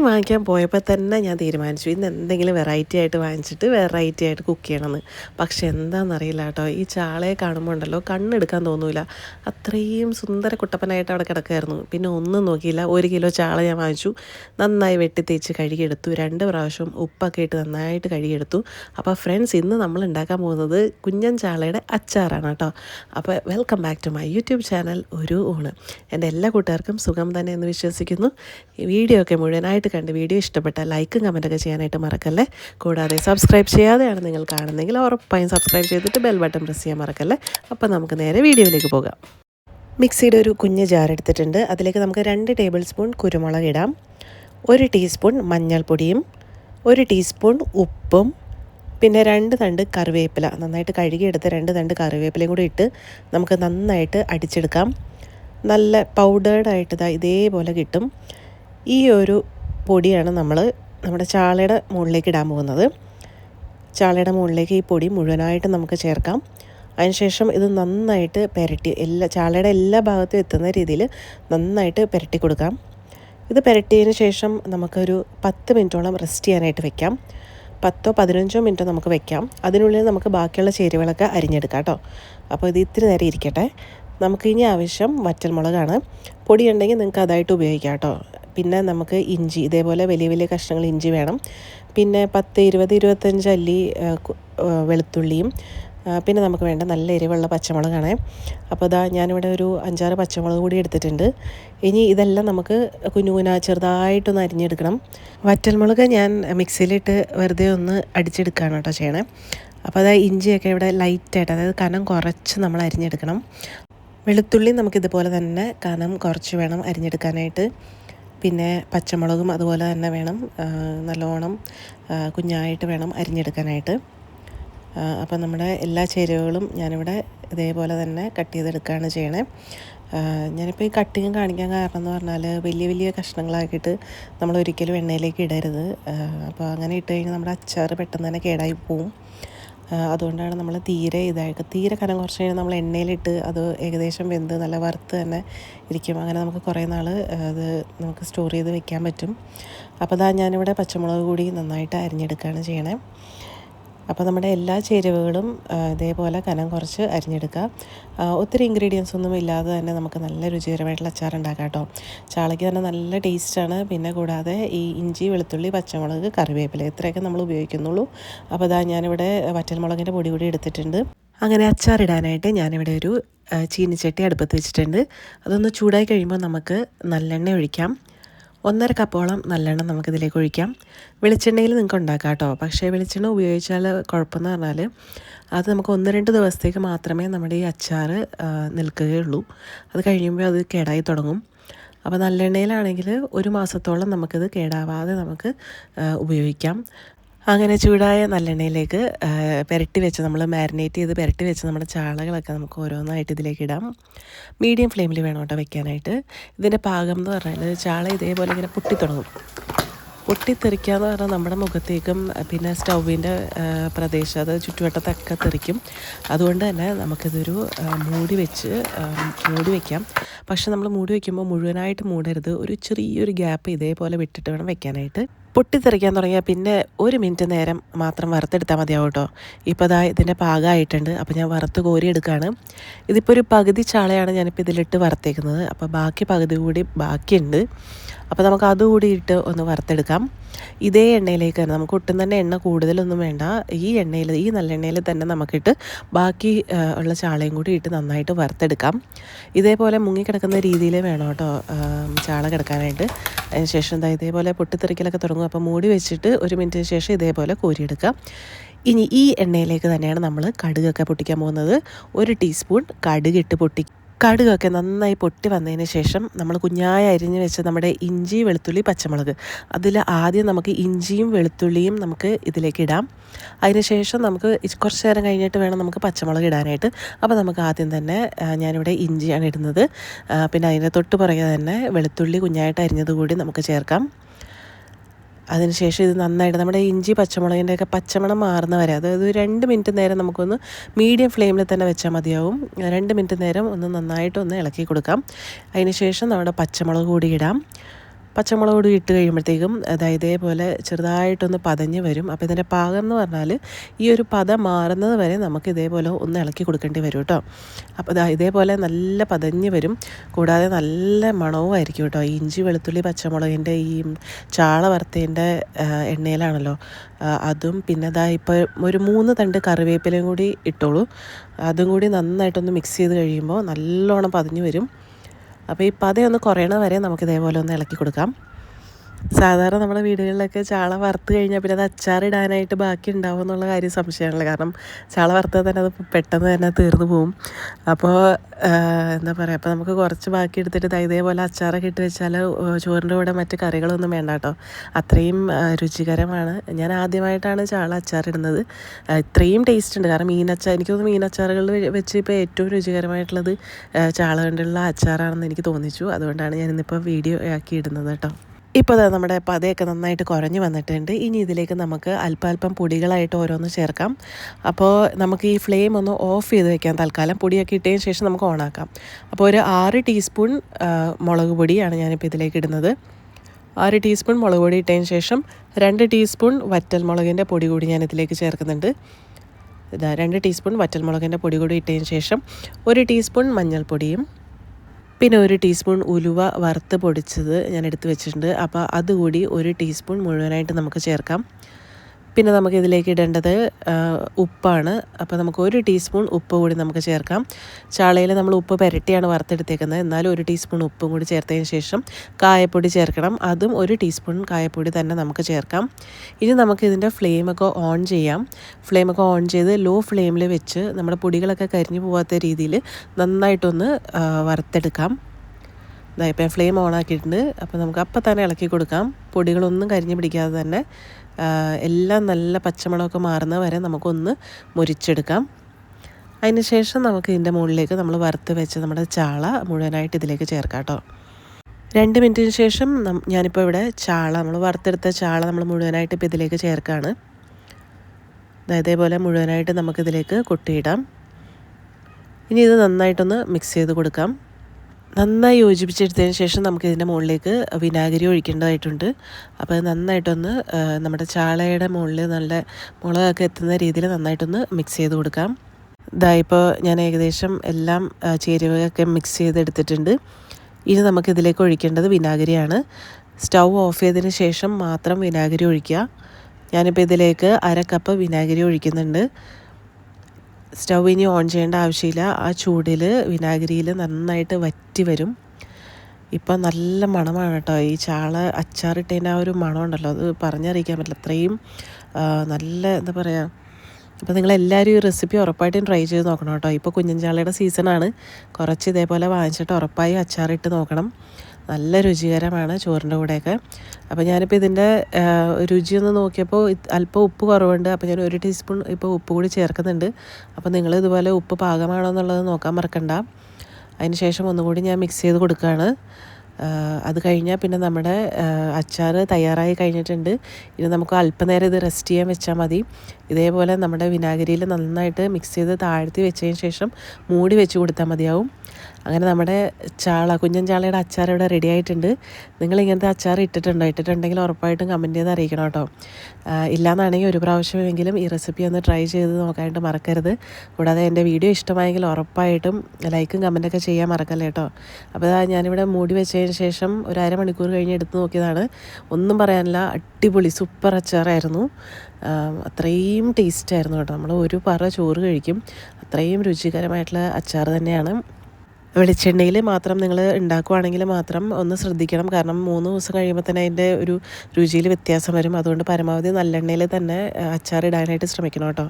മീൻ വാങ്ങിക്കാൻ പോയപ്പോൾ തന്നെ ഞാൻ തീരുമാനിച്ചു ഇന്ന് എന്തെങ്കിലും വെറൈറ്റി ആയിട്ട് വാങ്ങിച്ചിട്ട് വെറൈറ്റി ആയിട്ട് കുക്ക് ചെയ്യണമെന്ന് പക്ഷെ എന്താണെന്നറിയില്ല കേട്ടോ ഈ ചാളയെ കാണുമ്പോൾ ഉണ്ടല്ലോ കണ്ണെടുക്കാൻ തോന്നൂല. അത്രയും സുന്ദര കുട്ടപ്പനായിട്ട് അവിടെ കിടക്കായിരുന്നു പിന്നെ ഒന്നും നോക്കിയില്ല ഒരു കിലോ ചാള ഞാൻ വാങ്ങിച്ചു. നന്നായി വെട്ടി തേച്ച് കഴുകിയെടുത്തു. രണ്ട് പ്രാവശ്യം ഉപ്പൊക്കെ ഇട്ട് നന്നായിട്ട് കഴുകിയെടുത്തു. അപ്പോൾ ഫ്രണ്ട്സ് ഇന്ന് നമ്മൾ ഉണ്ടാക്കാൻ പോകുന്നത് കുഞ്ഞൻ ചാളയുടെ അച്ചാറാണ് കേട്ടോ. അപ്പോൾ welcome back to my YouTube channel ഒരു ഊണ്. എന്റെ എല്ലാ കൂട്ടുകാർക്കും സുഖം തന്നെ എന്ന് വിശ്വസിക്കുന്നു. വീഡിയോ ഒക്കെ മുഴുവനായിട്ട് കണ്ട് വീഡിയോ ഇഷ്ടപ്പെട്ട ലൈക്കും കമന്റൊക്കെ ചെയ്യാനായിട്ട് മറക്കല്ലേ? കൂടാതെ സബ്സ്ക്രൈബ് ചെയ്യാതെയാണ് നിങ്ങൾ കാണുന്നതെങ്കിൽ ഉറപ്പായും സബ്സ്ക്രൈബ് ചെയ്തിട്ട് ബെൽ ബട്ടൺ പ്രസ് ചെയ്യാൻ മറക്കല്ലേ? അപ്പോൾ നമുക്ക് നേരെ വീഡിയോയിലേക്ക് പോകാം. മിക്സിയുടെ ഒരു കുഞ്ഞ് ജാർ എടുത്തിട്ടുണ്ട്. അതിലേക്ക് നമുക്ക് രണ്ട് ടേബിൾ സ്പൂൺ കുരുമുളക് ഇടാം. ഒരു ടീസ്പൂൺ മഞ്ഞൾപ്പൊടിയും ഒരു ടീസ്പൂൺ ഉപ്പും പിന്നെ രണ്ട് തണ്ട് കറിവേപ്പില. നന്നായിട്ട് കഴുകിയെടുത്ത് രണ്ട് തണ്ട് കറിവേപ്പിലയും കൂടി ഇട്ട് നമുക്ക് നന്നായിട്ട് അടിച്ചെടുക്കാം. നല്ല പൗഡേർഡായിട്ട് ഇതാ ഇതേപോലെ കിട്ടും. ഈ ഒരു പൊടിയാണ് നമ്മൾ നമ്മുടെ ചാളയുടെ മുകളിലേക്ക് ഇടാൻ പോകുന്നത്. ചാളയുടെ മുകളിലേക്ക് ഈ പൊടി മുഴുവനായിട്ട് നമുക്ക് ചേർക്കാം. അതിനുശേഷം ഇത് നന്നായിട്ട് പുരട്ടി എല്ലാ ചാളയുടെ എല്ലാ ഭാഗത്തും എത്തുന്ന രീതിയിൽ നന്നായിട്ട് പുരട്ടി കൊടുക്കാം. ഇത് പുരട്ടിയതിന് ശേഷം നമുക്കൊരു പത്ത് മിനിറ്റോളം റെസ്റ്റ് ചെയ്യാനായിട്ട് വെക്കാം. പത്തോ പതിനഞ്ചോ മിനിറ്റോ നമുക്ക് വെക്കാം. അതിനുള്ളിൽ നമുക്ക് ബാക്കിയുള്ള ചേരുവകളൊക്കെ അരിഞ്ഞെടുക്കാം കേട്ടോ. അപ്പോൾ ഇത് ഇത്തിരി നേരം ഇരിക്കട്ടെ. നമുക്ക് ഇനി ആവശ്യം വറ്റൽമുളകാണ്. പൊടി ഉണ്ടെങ്കിൽ നിങ്ങൾക്ക് അതായിട്ട് ഉപയോഗിക്കാം കേട്ടോ. പിന്നെ നമുക്ക് ഇഞ്ചി ഇതേപോലെ വലിയ വലിയ കഷ്ണങ്ങൾ ഇഞ്ചി വേണം. പിന്നെ പത്ത് ഇരുപത് ഇരുപത്തഞ്ച് അല്ലി വെളുത്തുള്ളിയും. പിന്നെ നമുക്ക് വേണ്ട നല്ല എരിവുള്ള പച്ചമുളകാണ്. അപ്പോൾ ഇതാ ഞാനിവിടെ ഒരു അഞ്ചാറ് പച്ചമുളക് കൂടി എടുത്തിട്ടുണ്ട്. ഇനി ഇതെല്ലാം നമുക്ക് കുഞ്ഞു കുഞ്ഞ ചെറുതായിട്ടൊന്ന് അരിഞ്ഞെടുക്കണം. വറ്റൽമുളക് ഞാൻ മിക്സിയിലിട്ട് വെറുതെ ഒന്ന് അടിച്ചെടുക്കുകയാണ് കേട്ടോ ചെയ്യണേ. അപ്പോൾ അതായത് ഇഞ്ചിയൊക്കെ ഇവിടെ ലൈറ്റായിട്ട് അതായത് കനം കുറച്ച് നമ്മൾ അരിഞ്ഞെടുക്കണം. വെളുത്തുള്ളി നമുക്കിതുപോലെ തന്നെ കനം കുറച്ച് വേണം അരിഞ്ഞെടുക്കാനായിട്ട്. പിന്നെ പച്ചമുളകും അതുപോലെ തന്നെ വേണം നല്ലോണം കുഞ്ഞായിട്ട് വേണം അരിഞ്ഞെടുക്കാനായിട്ട്. അപ്പം നമ്മുടെ എല്ലാ ചേരുവകളും ഞാനിവിടെ ഇതേപോലെ തന്നെ കട്ട് ചെയ്തെടുക്കുകയാണ് ചെയ്യണേ. ഞാനിപ്പോൾ ഈ കട്ടിങ് കാണിക്കാൻ കാരണം എന്ന് പറഞ്ഞാൽ വലിയ വലിയ കഷ്ണങ്ങളാക്കിയിട്ട് നമ്മൾ ഒരിക്കലും എണ്ണയിലേക്ക് ഇടരുത്. അപ്പോൾ അങ്ങനെ ഇട്ട് കഴിഞ്ഞാൽ നമ്മുടെ അച്ചാർ പെട്ടെന്ന് തന്നെ കേടായി പോവും. അതുകൊണ്ടാണ് നമ്മൾ തീരെ ഇതായിട്ട് തീരെ കനം കുറച്ച് കഴിഞ്ഞാൽ നമ്മൾ എണ്ണയിലിട്ട് അത് ഏകദേശം വെന്ത് നല്ല വറുത്ത് തന്നെ ഇരിക്കും. അങ്ങനെ നമുക്ക് കുറേ നാൾ അത് നമുക്ക് സ്റ്റോർ ചെയ്ത് വെക്കാൻ പറ്റും. അപ്പോൾ അതാ ഞാനിവിടെ പച്ചമുളക് കൂടി നന്നായിട്ട് അരിഞ്ഞെടുക്കുകയാണ് ചെയ്യണേ. അപ്പോൾ നമ്മുടെ എല്ലാ ചേരുവകളും ഇതേപോലെ കനം കുറച്ച് അരിഞ്ഞെടുക്കുക ഒത്തിരി ഇൻഗ്രീഡിയൻസ് ഒന്നും ഇല്ലാതെ തന്നെ നമുക്ക് നല്ല രുചികരമായിട്ടുള്ള അച്ചാർ ഉണ്ടാക്കാം കേട്ടോ. ചാളയ്ക്ക് തന്നെ നല്ല ടേസ്റ്റാണ് പിന്നെ കൂടാതെ ഈ ഇഞ്ചി വെളുത്തുള്ളി പച്ചമുളക് കറിവേപ്പില ഇത്രയൊക്കെ നമ്മൾ ഉപയോഗിക്കുന്നുള്ളൂ. അപ്പോൾ അതാ ഞാനിവിടെ വറ്റൽമുളകിന്റെ പൊടി കൂടി എടുത്തിട്ടുണ്ട്. അങ്ങനെ അച്ചാറിടാനായിട്ട് ഞാനിവിടെ ഒരു ചീനിച്ചട്ടി അടുപ്പത്ത് വെച്ചിട്ടുണ്ട്. അതൊന്ന് ചൂടായി കഴിയുമ്പോൾ നമുക്ക് നല്ലെണ്ണ ഒഴിക്കാം. ഒന്നര കപ്പോളം നല്ലെണ്ണ നമുക്കിതിലേക്ക് ഒഴിക്കാം. വെളിച്ചെണ്ണയിൽ നിങ്ങൾക്ക് ഉണ്ടാക്കാം കേട്ടോ പക്ഷേ വെളിച്ചെണ്ണ ഉപയോഗിച്ചാൽ കുഴപ്പമെന്ന് പറഞ്ഞാൽ അത് നമുക്ക് ഒന്ന് രണ്ട് ദിവസത്തേക്ക് മാത്രമേ നമ്മുടെ ഈ അച്ചാർ നിൽക്കുകയുള്ളൂ. അത് കഴിയുമ്പോൾ അത് കേടായി തുടങ്ങും. അപ്പോൾ നല്ലെണ്ണയിലാണെങ്കിൽ ഒരു മാസത്തോളം നമുക്കിത് കേടാവാതെ നമുക്ക് ഉപയോഗിക്കാം. അങ്ങനെ ചൂടായ നല്ലെണ്ണയിലേക്ക് പുരട്ടി വെച്ച് നമ്മൾ മാരിനേറ്റ് ചെയ്ത് പുരട്ടി വെച്ച് നമ്മുടെ ചാളകളൊക്കെ നമുക്ക് ഓരോന്നായിട്ട് ഇതിലേക്ക് ഇടാം. മീഡിയം ഫ്ലെയിമിൽ വേണം കേട്ടോ വെക്കാനായിട്ട്. ഇതിന്റെ പാകം എന്ന് പറഞ്ഞാൽ ചാള ഇതേപോലെ ഇങ്ങനെ പൊട്ടിത്തുടങ്ങും. പൊട്ടിത്തെറിക്കുക എന്ന് പറഞ്ഞാൽ നമ്മുടെ മുഖത്തേക്കും പിന്നെ സ്റ്റൗവിന്റെ പ്രദേശം അത് ചുറ്റുവട്ടത്തൊക്കെ തെറിക്കും. അതുകൊണ്ട് തന്നെ നമുക്കിതൊരു മൂടി വെച്ച് മൂടി വയ്ക്കാം പക്ഷെ നമ്മൾ മൂടി വയ്ക്കുമ്പോൾ മുഴുവനായിട്ട് മൂടരുത്. ഒരു ചെറിയൊരു ഗ്യാപ്പ് ഇതേപോലെ വിട്ടിട്ട് വേണം വെക്കാനായിട്ട്. പൊട്ടിത്തെറിക്കാൻ തുടങ്ങിയാൽ പിന്നെ ഒരു മിനിറ്റ് നേരം മാത്രം വറുത്തെടുത്താൽ മതിയാവും കേട്ടോ. ഇപ്പോൾ അതാ ഇതിന്റെ പാകമായിട്ടുണ്ട് അപ്പോൾ ഞാൻ വറുത്ത് കോരി എടുക്കുകയാണ് ഇതിപ്പോൾ ഒരു പകുതി ചാളയാണ് ഞാനിപ്പോൾ ഇതിലിട്ട് വറുത്തേക്കുന്നത്. അപ്പോൾ ബാക്കി പകുതി കൂടി ബാക്കിയുണ്ട്. അപ്പോൾ നമുക്ക് അതുകൂടി ഇട്ട് ഒന്ന് വറുത്തെടുക്കാം. ഇതേ എണ്ണയിലേക്ക് തന്നെ നമുക്ക് ഒട്ടും തന്നെ എണ്ണ കൂടുതലൊന്നും വേണ്ട. ഈ എണ്ണയിൽ ഈ നല്ല എണ്ണയിൽ തന്നെ നമുക്കിട്ട് ബാക്കി ഉള്ള ചാളയും കൂടി ഇട്ട് നന്നായിട്ട് വറുത്തെടുക്കാം. ഇതേപോലെ മുങ്ങിക്കിടക്കുന്ന രീതിയിൽ വേണം കേട്ടോ ചാള കിടക്കാനായിട്ട്. അതിന് ശേഷം ഇതേപോലെ പൊട്ടിത്തെറിക്കലൊക്കെ തുടങ്ങും അപ്പോൾ മൂടി വെച്ചിട്ട് ഒരു മിനിറ്റിന് ശേഷം ഇതേപോലെ കോരിയെടുക്കാം. ഇനി ഈ എണ്ണയിലേക്ക് തന്നെയാണ് നമ്മൾ കടുകൊക്കെ പൊട്ടിക്കാൻ പോകുന്നത്. ഒരു ടീസ്പൂൺ കടുകിട്ട് പൊട്ടി കടുകൊക്കെ നന്നായി പൊട്ടി വന്നതിന് ശേഷം നമ്മൾ കുഞ്ഞായ അരിഞ്ഞ് വെച്ച നമ്മുടെ ഇഞ്ചി വെളുത്തുള്ളി പച്ചമുളക്. അതിൽ ആദ്യം നമുക്ക് ഇഞ്ചിയും വെളുത്തുള്ളിയും നമുക്ക് ഇതിലേക്ക് ഇടാം. അതിനുശേഷം നമുക്ക് കുറച്ച് നേരം കഴിഞ്ഞിട്ട് വേണം നമുക്ക് പച്ചമുളക് ഇടാനായിട്ട്. അപ്പോൾ നമുക്ക് ആദ്യം തന്നെ ഞാനിവിടെ ഇഞ്ചിയാണ് ഇടുന്നത്. പിന്നെ അതിന്റെ തൊട്ട് പുറകെ തന്നെ വെളുത്തുള്ളി കുഞ്ഞായിട്ട് അരിഞ്ഞത് കൂടി നമുക്ക് ചേർക്കാം. അതിനുശേഷം ഇത് നന്നായിട്ട് നമ്മുടെ ഇഞ്ചി പച്ചമുളകിന്റെ ഒക്കെ പച്ചമണം മാറുന്ന വരെ അതായത് രണ്ട് മിനിറ്റ് നേരം നമുക്കൊന്ന് മീഡിയം ഫ്ലെയിമിൽ തന്നെ വെച്ചാൽ മതിയാവും. രണ്ട് മിനിറ്റ് നേരം ഒന്ന് നന്നായിട്ടൊന്ന് ഇളക്കി കൊടുക്കാം. അതിനുശേഷം നമ്മുടെ പച്ചമുളക് കൂടി ഇടാം. പച്ചമുളക് കൂടി ഇട്ട് കഴിയുമ്പോഴത്തേക്കും അതായത് ഇതേപോലെ ചെറുതായിട്ടൊന്ന് പതഞ്ഞ് വരും. അപ്പോൾ ഇതിന്റെ പാകം എന്ന് പറഞ്ഞാൽ ഈ ഒരു പദം മാറുന്നത് വരെ നമുക്ക് ഇതേപോലെ ഒന്ന് ഇളക്കി കൊടുക്കേണ്ടി വരും കേട്ടോ അപ്പോൾ ഇതാ ഇതേപോലെ നല്ല പതഞ്ഞ് വരും. കൂടാതെ നല്ല മണവും ആയിരിക്കും കേട്ടോ ഇഞ്ചി വെളുത്തുള്ളി പച്ചമുളകിന്റെ ഈ ചാള വറുത്തതിന്റെ എണ്ണയിലാണല്ലോ. അതും പിന്നെ ഇതാ ഇപ്പോൾ ഒരു മൂന്ന് തണ്ട് കറിവേപ്പിലയും കൂടി ഇട്ടോളൂ. അതും കൂടി നന്നായിട്ടൊന്ന് മിക്സ് ചെയ്ത് കഴിയുമ്പോൾ നല്ലോണം പതിഞ്ഞ് വരും. അപ്പോൾ ഈ പതയൊന്ന് കുറയണ വരെ നമുക്ക് ഇതേപോലെ ഒന്ന് ഇളക്കി കൊടുക്കാം. സാധാരണ നമ്മുടെ വീടുകളിലൊക്കെ ചാള വറുത്ത് കഴിഞ്ഞാൽ പിന്നെ അത് അച്ചാറിടാനായിട്ട് ബാക്കി ഉണ്ടാവും എന്നുള്ള കാര്യം സംശയമാണല്ലോ. കാരണം ചാള വറുത്താൽ തന്നെ അത് പെട്ടെന്ന് തന്നെ തീർന്നു പോവും. അപ്പോൾ എന്താ പറയുക അപ്പോൾ നമുക്ക് കുറച്ച് ബാക്കി എടുത്തിട്ട് ഇതേപോലെ അച്ചാറൊക്കെ ഇട്ട് വെച്ചാൽ ചോറിന്റെ കൂടെ മറ്റ് കറികളൊന്നും വേണ്ട കേട്ടോ. അത്രയും രുചികരമാണ്. ഞാൻ ആദ്യമായിട്ടാണ് ചാള അച്ചാറിടുന്നത് ഇത്രയും ടേസ്റ്റ് ഉണ്ട്. കാരണം മീനച്ചാർ എനിക്ക് തോന്നുന്നു മീനച്ചാറുകളിൽ വെച്ച് ഇപ്പോൾ ഏറ്റവും രുചികരമായിട്ടുള്ളത് ചാള കൊണ്ടുള്ള അച്ചാറാണെന്ന് എനിക്ക് തോന്നിച്ചു. അതുകൊണ്ടാണ് ഞാൻ ഇന്നിപ്പോൾ വീഡിയോ ആക്കി ഇടുന്നത് കേട്ടോ. ഇപ്പോൾ അത് നമ്മുടെ പതയൊക്കെ നന്നായിട്ട് കുറഞ്ഞു വന്നിട്ടുണ്ട്. ഇനി ഇതിലേക്ക് നമുക്ക് അല്പാൽപ്പം പൊടികളായിട്ട് ഓരോന്ന് ചേർക്കാം. അപ്പോൾ നമുക്ക് ഈ ഫ്ലെയിം ഒന്ന് ഓഫ് ചെയ്ത് വെക്കാം തൽക്കാലം പൊടിയൊക്കെ ഇട്ടതിന് ശേഷം നമുക്ക് ഓണാക്കാം. അപ്പോൾ ഒരു ആറ് ടീസ്പൂൺ മുളക് പൊടിയാണ് ഞാനിപ്പോൾ ഇതിലേക്ക് ഇടുന്നത്. ആറ് ടീസ്പൂൺ മുളക് പൊടി ഇട്ടതിന് ശേഷം രണ്ട് ടീസ്പൂൺ വറ്റൽ മുളകിന്റെ പൊടി കൂടി ഞാൻ ഇതിലേക്ക് ചേർക്കുന്നുണ്ട്. ഇതാ രണ്ട് ടീസ്പൂൺ വറ്റൽ മുളകിന്റെ പൊടി കൂടി ഇട്ടതിന് ശേഷം ഒരു ടീസ്പൂൺ മഞ്ഞൾപ്പൊടിയും പിന്നെ ഒരു ടീസ്പൂൺ ഉലുവ വറുത്ത് പൊടിച്ചത് ഞാൻ എടുത്ത് വെച്ചിട്ടുണ്ട്. അപ്പോൾ അതുകൂടി ഒരു ടീസ്പൂൺ മുഴുവനായിട്ട് നമുക്ക് ചേർക്കാം. പിന്നെ നമുക്ക് ഇതിലേക്ക് ഇടേണ്ടത് ഉപ്പാണ്. അപ്പോൾ നമുക്ക് ഒരു ടീസ്പൂൺ ഉപ്പ് കൂടി നമുക്ക് ചേർക്കാം. ചാളയിൽ നമ്മൾ ഉപ്പ് പുരട്ടിയാണ് വറുത്തെടുത്തേക്കുന്നത്. എന്നാലും ഒരു ടീസ്പൂൺ ഉപ്പും കൂടി ചേർത്തതിന് ശേഷം കായപ്പൊടി ചേർക്കണം. അതും ഒരു ടീസ്പൂൺ കായപ്പൊടി തന്നെ നമുക്ക് ചേർക്കാം. ഇനി നമുക്ക് ഇതിന്റെ ഫ്ലെയിമൊക്കെ ഓൺ ചെയ്യാം. ഫ്ലെയിമൊക്കെ ഓൺ ചെയ്ത് ലോ ഫ്ലെയിമിൽ വെച്ച് നമ്മുടെ പൊടികളൊക്കെ കരിഞ്ഞു പോകാത്ത രീതിയിൽ നന്നായിട്ടൊന്ന് വറുത്തെടുക്കാം. ഇതായിപ്പോൾ ഫ്ലെയിം ഓൺ ആക്കിയിട്ടുണ്ട്. അപ്പോൾ നമുക്ക് അപ്പം തന്നെ ഇളക്കി കൊടുക്കാം. പൊടികളൊന്നും കരിഞ്ഞു പിടിക്കാതെ തന്നെ എല്ലാം നല്ല പച്ചമുളകൊക്കെ മാറുന്ന വരെ നമുക്കൊന്ന് മുരിച്ചെടുക്കാം. അതിനുശേഷം നമുക്ക് ഇതിന്റെ മുകളിലേക്ക് നമ്മൾ വറുത്ത് വെച്ച് നമ്മുടെ ചാള മുഴുവനായിട്ട് ഇതിലേക്ക് ചേർക്കാം കേട്ടോ. രണ്ട് മിനിറ്റിന് ശേഷം ഞാനിപ്പോൾ ഇവിടെ ചാള നമ്മൾ വറുത്തെടുത്ത ചാള നമ്മൾ മുഴുവനായിട്ട് ഇപ്പോൾ ഇതിലേക്ക് ചേർക്കുകയാണ് ഇതേപോലെ മുഴുവനായിട്ട് നമുക്കിതിലേക്ക് കൊട്ടിയിടാം. ഇനി ഇത് നന്നായിട്ടൊന്ന് മിക്സ് ചെയ്ത് കൊടുക്കാം. നന്നായി യോജിപ്പിച്ചെടുത്തതിന് ശേഷം നമുക്ക് ഇതിന്റെ മുകളിലേക്ക് വിനാഗിരി ഒഴിക്കേണ്ടതായിട്ടുണ്ട്. അപ്പോൾ നന്നായിട്ടൊന്ന് നമ്മുടെ ചാളയുടെ മുകളിൽ നല്ല മുളകൊക്കെ എത്തുന്ന രീതിയിൽ നന്നായിട്ടൊന്ന് മിക്സ് ചെയ്ത് കൊടുക്കാം. ഇതാ ഇപ്പോൾ ഞാൻ ഏകദേശം എല്ലാം ചേരുവയൊക്കെ മിക്സ് ചെയ്തെടുത്തിട്ടുണ്ട്. ഇനി നമുക്ക് ഇതിലേക്ക് ഒഴിക്കേണ്ടത് വിനാഗിരിയാണ്. സ്റ്റൗ ഓഫ് ചെയ്തതിന് ശേഷം മാത്രം വിനാഗിരി ഒഴിക്കുക. ഞാനിപ്പോൾ ഇതിലേക്ക് അര കപ്പ് വിനാഗിരി ഒഴിക്കുന്നുണ്ട്. സ്റ്റൗ ഇനി ഓൺ ചെയ്യേണ്ട ആവശ്യമില്ല. ആ ചൂടിൽ വിനാഗിരിയിൽ നന്നായിട്ട് വറ്റി വരും. ഇപ്പം നല്ല മണമാണ് കേട്ടോ. ഈ ചാള അച്ചാറിട്ടതിന്റെ ആ ഒരു മണം ഉണ്ടല്ലോ അത് പറഞ്ഞറിയിക്കാൻ പറ്റില്ല. അത്രയും നല്ല എന്താ പറയുക അപ്പോൾ നിങ്ങളെല്ലാവരും ഈ റെസിപ്പി ഉറപ്പായിട്ടും ട്രൈ ചെയ്ത് നോക്കണം കേട്ടോ. ഇപ്പോൾ കുഞ്ഞൻ ചാളയുടെ സീസണാണ് കുറച്ച് ഇതേപോലെ വാങ്ങിച്ചിട്ട് ഉറപ്പായും അച്ചാറിട്ട് നോക്കണം. നല്ല രുചികരമാണ് ചോറിന്റെ കൂടെയൊക്കെ. അപ്പോൾ ഞാനിപ്പോൾ ഇതിന്റെ രുചിയൊന്ന് നോക്കിയപ്പോൾ അല്പം ഉപ്പ് കുറവുണ്ട്. അപ്പോൾ ഞാൻ ഒരു ടീസ്പൂൺ ഇപ്പോൾ ഉപ്പ് കൂടി ചേർക്കുന്നുണ്ട്. അപ്പോൾ നിങ്ങൾ ഇതുപോലെ ഉപ്പ് പാകമാണോ എന്നുള്ളത് നോക്കാൻ മറക്കണ്ട. അതിന് ശേഷം ഒന്നുകൂടി ഞാൻ മിക്സ് ചെയ്ത് കൊടുക്കുകയാണ്. അത് കഴിഞ്ഞാൽ പിന്നെ നമ്മുടെ അച്ചാർ തയ്യാറായി കഴിഞ്ഞിട്ടുണ്ട്. ഇനി നമുക്ക് അല്പനേരം ഇത് റെസ്റ്റ് ചെയ്യാൻ വെച്ചാൽ മതി. ഇതേപോലെ നമ്മുടെ വിനാഗിരിയിൽ നന്നായിട്ട് മിക്സ് ചെയ്ത് താഴ്ത്തി വെച്ചതിന് ശേഷം മൂടി വെച്ച് കൊടുത്താൽ മതിയാവും. അങ്ങനെ നമ്മുടെ ചാള കുഞ്ഞൻ ചാളയുടെ അച്ചാർ ഇവിടെ റെഡി ആയിട്ടുണ്ട്. നിങ്ങൾ ഇങ്ങനത്തെ അച്ചാർ ഇട്ടിട്ടുണ്ടോ? ഇട്ടിട്ടുണ്ടെങ്കിൽ ഉറപ്പായിട്ടും കമന്റ് ചെയ്ത് അറിയിക്കണം കേട്ടോ. ഇല്ലാന്നാണെങ്കിൽ ഒരു പ്രാവശ്യമെങ്കിലും ഈ റെസിപ്പി ഒന്ന് ട്രൈ ചെയ്ത് നോക്കാനായിട്ട് മറക്കരുത്. കൂടാതെ എന്റെ വീഡിയോ ഇഷ്ടമായെങ്കിൽ ഉറപ്പായിട്ടും ലൈക്കും കമന്റൊക്കെ ചെയ്യാൻ മറക്കല്ലേ കേട്ടോ. അപ്പോൾ ഞാനിവിടെ മൂടി വെച്ചതിന് ശേഷം ഒരു അരമണിക്കൂർ കഴിഞ്ഞ് എടുത്ത് നോക്കിയതാണ്. ഒന്നും പറയാനില്ല അടിപൊളി സൂപ്പർ അച്ചാറായിരുന്നു. അത്രയും ടേസ്റ്റായിരുന്നു കേട്ടോ. നമ്മൾ ഒരു പറ ചോറ് കഴിക്കും. അത്രയും രുചികരമായിട്ടുള്ള അച്ചാർ തന്നെയാണ്. വെളിച്ചെണ്ണയിൽ മാത്രം നിങ്ങൾ ഉണ്ടാക്കുവാണെങ്കിൽ മാത്രം ഒന്ന് ശ്രദ്ധിക്കണം. കാരണം മൂന്ന് ദിവസം കഴിയുമ്പോൾ തന്നെ അതിന്റെ ഒരു രുചിയിൽ വ്യത്യാസം വരും. അതുകൊണ്ട് പരമാവധി നല്ലെണ്ണയിൽ തന്നെ അച്ചാർ ഇടാനായിട്ട് ശ്രമിക്കണം കേട്ടോ.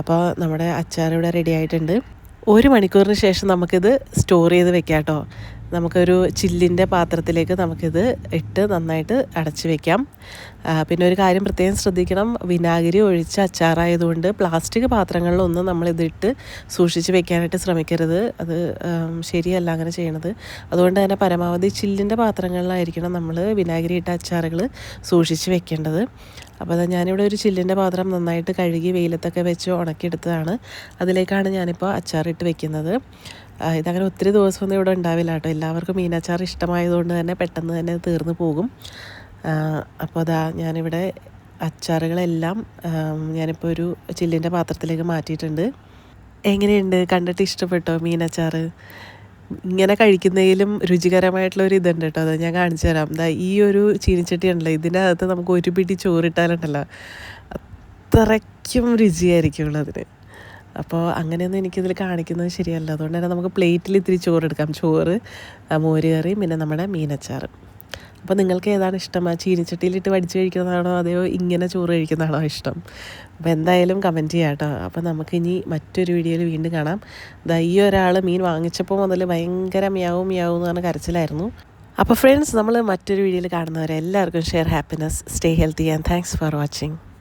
അപ്പോൾ നമ്മുടെ അച്ചാർ ഇവിടെ റെഡി ആയിട്ടുണ്ട്. ഒരു മണിക്കൂറിന് ശേഷം നമുക്കിത് സ്റ്റോർ ചെയ്ത് വെക്കാം കേട്ടോ. നമുക്കൊരു ചില്ലിന്റെ പാത്രത്തിലേക്ക് നമുക്കിത് ഇട്ട് നന്നായിട്ട് അടച്ചു വെക്കാം. പിന്നെ ഒരു കാര്യം പ്രത്യേകം ശ്രദ്ധിക്കണം. വിനാഗിരി ഒഴിച്ച അച്ചാറായതുകൊണ്ട് പ്ലാസ്റ്റിക് പാത്രങ്ങളിലൊന്നും നമ്മളിതിട്ട് സൂക്ഷിച്ച് വെക്കാനായിട്ട് ശ്രമിക്കരുത്. അത് ശരിയല്ല അങ്ങനെ ചെയ്യണത്. അതുകൊണ്ട് തന്നെ പരമാവധി ചില്ലിന്റെ പാത്രങ്ങളിലായിരിക്കണം നമ്മൾ വിനാഗിരി ഇട്ട അച്ചാറുകൾ സൂക്ഷിച്ച് വെക്കേണ്ടത്. അപ്പോൾ അത് ഞാനിവിടെ ഒരു ചില്ലിന്റെ പാത്രം നന്നായിട്ട് കഴുകി വെയിലത്തൊക്കെ വെച്ച് ഉണക്കിയെടുത്തതാണ്. അതിലേക്കാണ് ഞാനിപ്പോൾ അച്ചാറിട്ട് വെക്കുന്നത്. ഇതങ്ങനെ ഒത്തിരി ദിവസമൊന്നും ഇവിടെ ഉണ്ടാവില്ല കേട്ടോ. എല്ലാവർക്കും മീനച്ചാർ ഇഷ്ടമായതുകൊണ്ട് തന്നെ പെട്ടെന്ന് തന്നെ തീർന്നു പോകും. അപ്പോൾ അതാ ഞാനിവിടെ അച്ചാറുകളെല്ലാം ഞാനിപ്പോൾ ഒരു ചില്ലിന്റെ പാത്രത്തിലേക്ക് മാറ്റിയിട്ടുണ്ട്. എങ്ങനെയുണ്ട്? കണ്ടിട്ട് ഇഷ്ടപ്പെട്ടോ മീനച്ചാർ? ഇങ്ങനെ കഴിക്കുന്നതിലും രുചികരമായിട്ടുള്ള ഒരു ഇതുണ്ട് കേട്ടോ. അത് ഞാൻ കാണിച്ചു തരാം. ദാ ഈ ഒരു ചീനിച്ചട്ടി ഉണ്ടല്ലോ ഇതിനകത്ത് നമുക്ക് ഒരു പിടി ചോറിട്ടാലുണ്ടല്ലോ. അത്രയ്ക്കും രുചിയായിരിക്കുള്ളൂ ഉള്ളതിന്. അപ്പോൾ അങ്ങനെയൊന്നും എനിക്കിതിൽ കാണിക്കുന്നത് ശരിയല്ല. അതുകൊണ്ട് തന്നെ നമുക്ക് പ്ലേറ്റിൽ ഇത്തിരി ചോറ് എടുക്കാം. ചോറ് മോര് കറി പിന്നെ നമ്മുടെ മീനച്ചാറ്. അപ്പോൾ നിങ്ങൾക്ക് ഏതാണ് ഇഷ്ടം? ആ ചീനിച്ചട്ടിയിലിട്ട് വടിച്ച് കഴിക്കുന്നതാണോ? അതെയോ ഇങ്ങനെ ചോറ് കഴിക്കുന്നതാണോ ഇഷ്ടം? അപ്പോൾ എന്തായാലും കമന്റ് ചെയ്യാം കേട്ടോ. അപ്പോൾ നമുക്കിനി മറ്റൊരു വീഡിയോയിൽ വീണ്ടും കാണാം. ദാ ഈ ഒരാൾ മീൻ വാങ്ങിച്ചപ്പോൾ മുതൽ ഭയങ്കര മ്യാവും മ്യാവും എന്ന് പറഞ്ഞ കരച്ചിലായിരുന്നു. അപ്പോൾ ഫ്രണ്ട്സ് നമ്മൾ മറ്റൊരു വീഡിയോയിൽ കാണുന്നവരെ എല്ലാവർക്കും share happiness stay healthy and thanks for watching